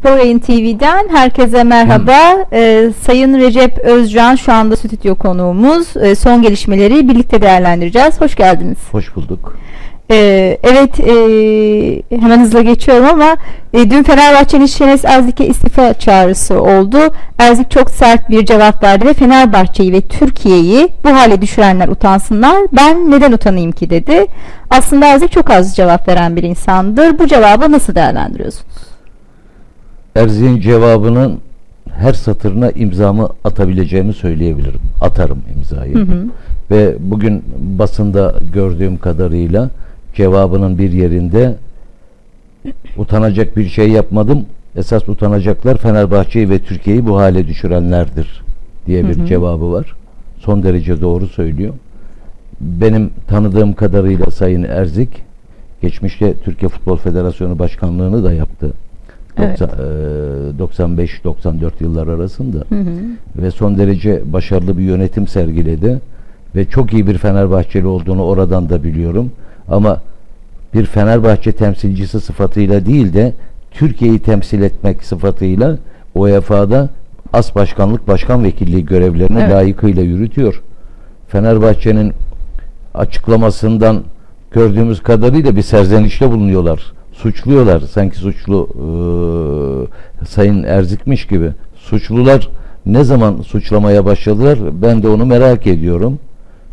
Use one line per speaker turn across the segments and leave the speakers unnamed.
Spor Yayın TV'den herkese merhaba. Ee, Sayın Recep Özcan şu anda stüdyo konuğumuz. Ee, son gelişmeleri birlikte değerlendireceğiz. Hoş geldiniz.
Hoş bulduk.
Ee, evet e, hemen hızla geçiyorum ama e, dün Fenerbahçe'nin Şenes Erzik'e istifa çağrısı oldu. Erzik çok sert bir cevap verdi ve Fenerbahçe'yi ve Türkiye'yi bu hale düşürenler utansınlar. Ben neden utanayım ki dedi. Aslında Erzik çok az cevap veren bir insandır. Bu cevabı nasıl değerlendiriyorsunuz?
Erzik'in cevabının her satırına imzamı atabileceğimi söyleyebilirim. Atarım imzayı.
Hı hı.
Ve bugün basında gördüğüm kadarıyla cevabının bir yerinde utanacak bir şey yapmadım. Esas utanacaklar Fenerbahçe'yi ve Türkiye'yi bu hale düşürenlerdir diye bir
Hı hı.
cevabı var. Son derece doğru söylüyor. Benim tanıdığım kadarıyla Sayın Erzik geçmişte Türkiye Futbol Federasyonu Başkanlığını da yaptı.
Evet.
95-94 yıllar arasında
Hı hı.
ve son derece başarılı bir yönetim sergiledi ve çok iyi bir Fenerbahçeli olduğunu oradan da biliyorum ama bir Fenerbahçe temsilcisi sıfatıyla değil de Türkiye'yi temsil etmek sıfatıyla UEFA'da as başkanlık başkan vekilliği görevlerini
Evet. layıkıyla
yürütüyor. Fenerbahçe'nin açıklamasından gördüğümüz kadarıyla bir serzenişte bulunuyorlar. Suçluyorlar. Sanki suçlu eee, Sayın Erzikmiş gibi. Suçlular ne zaman suçlamaya başladılar? Ben de onu merak ediyorum.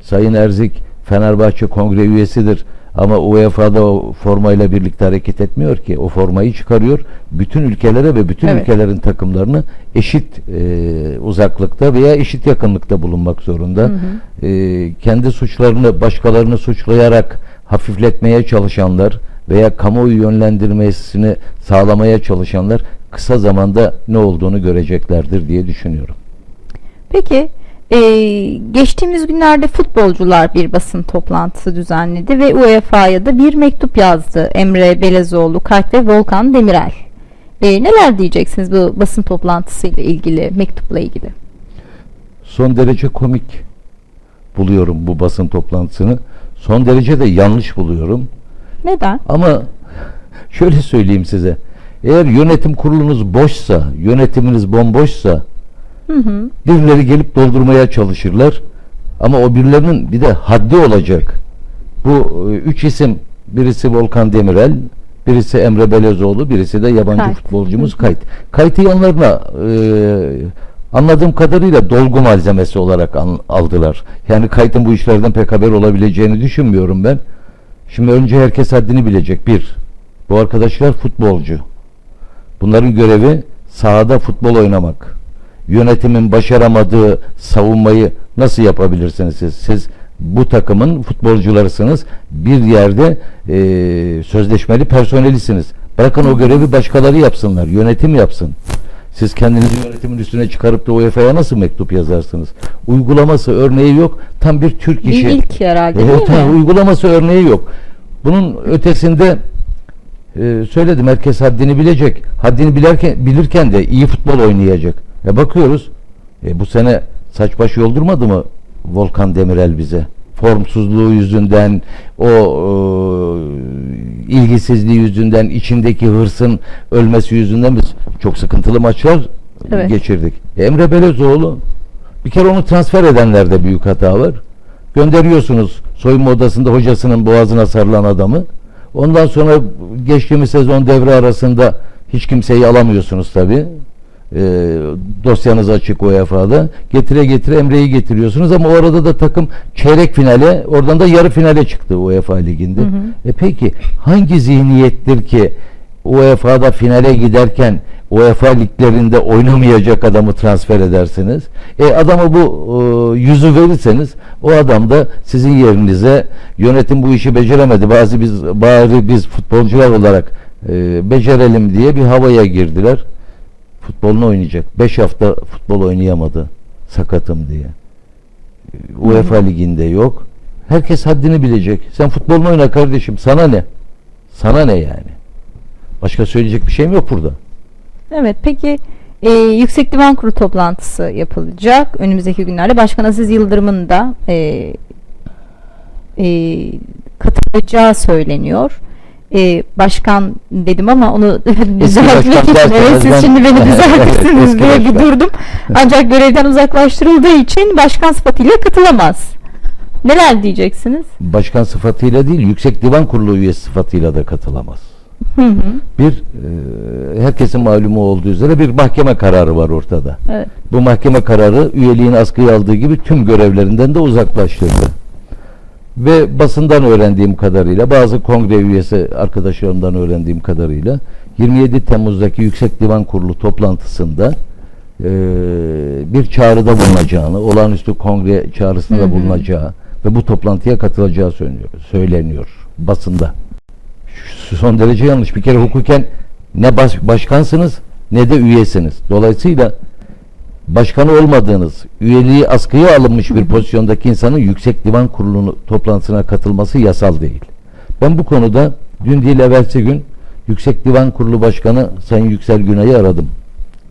Sayın Erzik Fenerbahçe kongre üyesidir. Ama UEFA'da o formayla birlikte hareket etmiyor ki. O formayı çıkarıyor. Bütün ülkelere ve bütün
Evet.
ülkelerin takımlarını eşit eee, uzaklıkta veya eşit yakınlıkta bulunmak zorunda.
Hı hı.
Eee, kendi suçlarını başkalarını suçlayarak hafifletmeye çalışanlar veya kamuoyu yönlendirmesini sağlamaya çalışanlar kısa zamanda ne olduğunu göreceklerdir diye düşünüyorum.
Peki e, geçtiğimiz günlerde futbolcular bir basın toplantısı düzenledi ve UEFA'ya da bir mektup yazdı Emre Belezoğlu, Kart ve Volkan Demirel. E, neler diyeceksiniz bu basın toplantısıyla ilgili, mektupla ilgili?
Son derece komik buluyorum bu basın toplantısını. Son derece de yanlış buluyorum.
Neden?
Ama şöyle söyleyeyim size. Eğer yönetim kurulunuz boşsa, yönetiminiz bomboşsa
Hı hı.
birileri gelip doldurmaya çalışırlar. Ama o birilerinin bir de haddi olacak. Bu e, üç isim birisi Volkan Demirel, birisi Emre Belezoğlu, birisi de yabancı
Kayt.
futbolcumuz
hı.
Kayıt. Kayıt'ı yanlarına e, anladığım kadarıyla dolgu malzemesi olarak an- aldılar. Yani Kayıt'ın bu işlerden pek haber olabileceğini düşünmüyorum ben. Şimdi önce herkes haddini bilecek. Bir, bu arkadaşlar futbolcu. Bunların görevi sahada futbol oynamak. Yönetimin başaramadığı savunmayı nasıl yapabilirsiniz siz? Siz bu takımın futbolcularısınız. Bir yerde eee, sözleşmeli personelisiniz. Bırakın o görevi başkaları yapsınlar. Yönetim yapsın. Siz kendinizi yönetimin üstüne çıkarıp da UEFA'ya nasıl mektup yazarsınız? Uygulaması örneği yok. Tam bir Türk
Bir
işi.
ilk herhalde
Evet,
değil mi?
uygulaması örneği yok. Bunun ötesinde e, söyledim herkes haddini bilecek. Haddini bilerken bilirken de iyi futbol oynayacak. E bakıyoruz. E, bu sene saç baş yoldurmadı mı Volkan Demirel bize? Formsuzluğu yüzünden, o e, ilgisizliği yüzünden, içindeki hırsın ölmesi yüzünden biz çok sıkıntılı maçlar
Evet.
geçirdik. Emre Belezoğlu bir kere onu transfer edenlerde büyük hata var. Gönderiyorsunuz soyunma odasında hocasının boğazına sarılan adamı. Ondan sonra geçtiğimiz sezon devre arasında hiç kimseyi alamıyorsunuz tabi. dosyanız açık UEFA'da. Getire getire Emre'yi getiriyorsunuz ama o arada da takım çeyrek finale oradan da yarı finale çıktı UEFA liginde.
Hı hı.
E peki hangi zihniyettir ki UEFA'da finale giderken UEFA liglerinde oynamayacak adamı transfer edersiniz. E adamı bu e, yüzü verirseniz o adam da sizin yerinize yönetim bu işi beceremedi. Bazı biz bari biz futbolcular olarak e, becerelim diye bir havaya girdiler. Futbolunu oynayacak. 5 hafta futbol oynayamadı. Sakatım diye. UEFA liginde yok. Herkes haddini bilecek. Sen futbolunu oyna kardeşim. Sana ne? Sana ne yani? Başka söyleyecek bir şeyim yok burada.
Evet peki e, Yüksek Divan Kurulu toplantısı yapılacak önümüzdeki günlerde. Başkan Aziz Yıldırım'ın da e, e, katılacağı söyleniyor. E, başkan dedim ama onu düzeltmek için evet siz şimdi beni
Evet,
düzeltirsiniz
eski
diye bir durdum. Ancak görevden uzaklaştırıldığı için başkan sıfatıyla katılamaz. Neler diyeceksiniz?
Başkan sıfatıyla değil, Yüksek Divan Kurulu üyesi sıfatıyla da katılamaz.
Hı hı.
Bir, e, herkesin malumu olduğu üzere bir mahkeme kararı var ortada.
Evet.
Bu mahkeme kararı üyeliğini askıya aldığı gibi tüm görevlerinden de uzaklaştırdı. Ve basından öğrendiğim kadarıyla, bazı kongre üyesi arkadaşlarımdan öğrendiğim kadarıyla 27 Temmuz'daki Yüksek Divan Kurulu toplantısında e, bir çağrıda bulunacağını, olağanüstü kongre çağrısında
Hı hı.
bulunacağı ve bu toplantıya katılacağı söyleniyor, söyleniyor basında. Şu son derece yanlış. Bir kere hukuken ne baş, başkansınız ne de üyesiniz. Dolayısıyla başkanı olmadığınız, üyeliği askıya alınmış bir pozisyondaki insanın Yüksek Divan Kurulu toplantısına katılması yasal değil. Ben bu konuda dün değil evvelsi gün Yüksek Divan Kurulu Başkanı Sayın Yüksel Günay'ı aradım.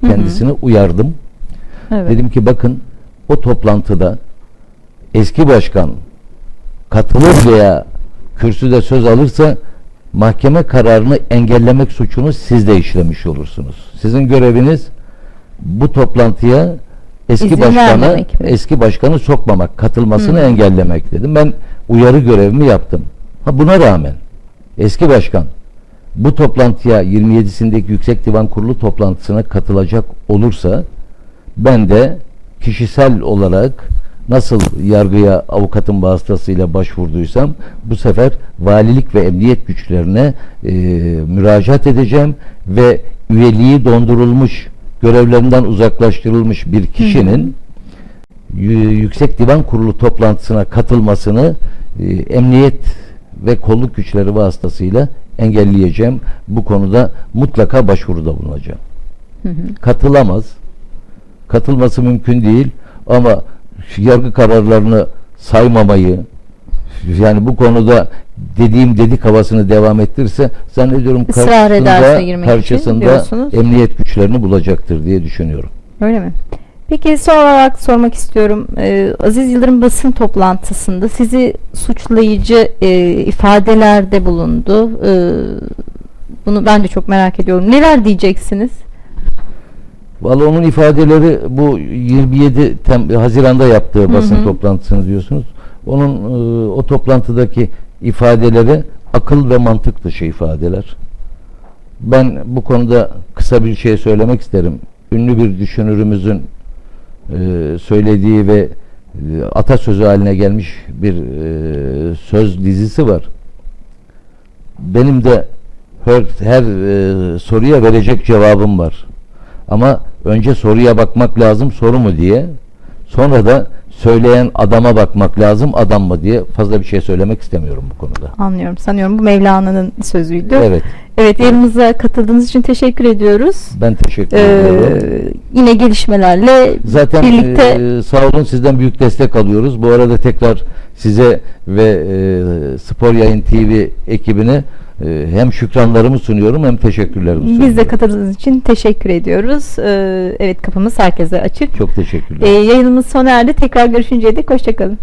Hı hı.
Kendisini uyardım.
Evet.
Dedim ki bakın o toplantıda eski başkan katılır veya kürsüde söz alırsa mahkeme kararını engellemek suçunu siz de işlemiş olursunuz. Sizin göreviniz bu toplantıya eski
İzin
başkanı eski başkanı sokmamak, katılmasını
Hı.
engellemek dedim. Ben uyarı görevimi yaptım. Ha buna rağmen eski başkan bu toplantıya 27'sindeki Yüksek Divan Kurulu toplantısına katılacak olursa ben de kişisel olarak nasıl yargıya avukatın vasıtasıyla başvurduysam bu sefer valilik ve emniyet güçlerine e, müracaat edeceğim ve üyeliği dondurulmuş görevlerinden uzaklaştırılmış bir kişinin Yü- Yüksek Divan Kurulu toplantısına katılmasını e, emniyet ve kolluk güçleri vasıtasıyla engelleyeceğim. Bu konuda mutlaka başvuruda bulunacağım.
Hı hı.
Katılamaz. Katılması mümkün değil ama yargı kararlarını saymamayı yani bu konuda dediğim dedik havasını devam ettirirse zannediyorum karşısında, karşısında emniyet güçlerini bulacaktır diye düşünüyorum.
Öyle mi? Peki son olarak sormak istiyorum. Ee, Aziz Yıldırım basın toplantısında sizi suçlayıcı e, ifadelerde bulundu. Ee, bunu ben de çok merak ediyorum. Neler diyeceksiniz?
Vallahi onun ifadeleri bu 27 Tem- Haziran'da yaptığı basın
Hı hı.
toplantısını diyorsunuz. Onun e, o toplantıdaki ifadeleri akıl ve mantık dışı ifadeler. Ben bu konuda kısa bir şey söylemek isterim. Ünlü bir düşünürümüzün e, söylediği ve e, atasözü haline gelmiş bir e, söz dizisi var. Benim de her, her e, soruya verecek cevabım var. Ama önce soruya bakmak lazım soru mu diye. Sonra da söyleyen adama bakmak lazım adam mı diye fazla bir şey söylemek istemiyorum bu konuda.
Anlıyorum. Sanıyorum bu Mevlana'nın sözüydü.
Evet.
Evet, yayınımıza katıldığınız için teşekkür ediyoruz.
Ben teşekkür
Ee,
ediyorum.
yine gelişmelerle
Zaten
birlikte
e, sağ olun sizden büyük destek alıyoruz. Bu arada tekrar size ve e, Spor Yayın TV ekibine e, hem şükranlarımı sunuyorum hem teşekkürlerimi sunuyorum.
biz de katıldığınız için teşekkür ediyoruz. Ee, evet kapımız herkese açık.
Çok teşekkürler.
Ee, yayınımız sona erdi. Tekrar görüşünceye dek hoşçakalın.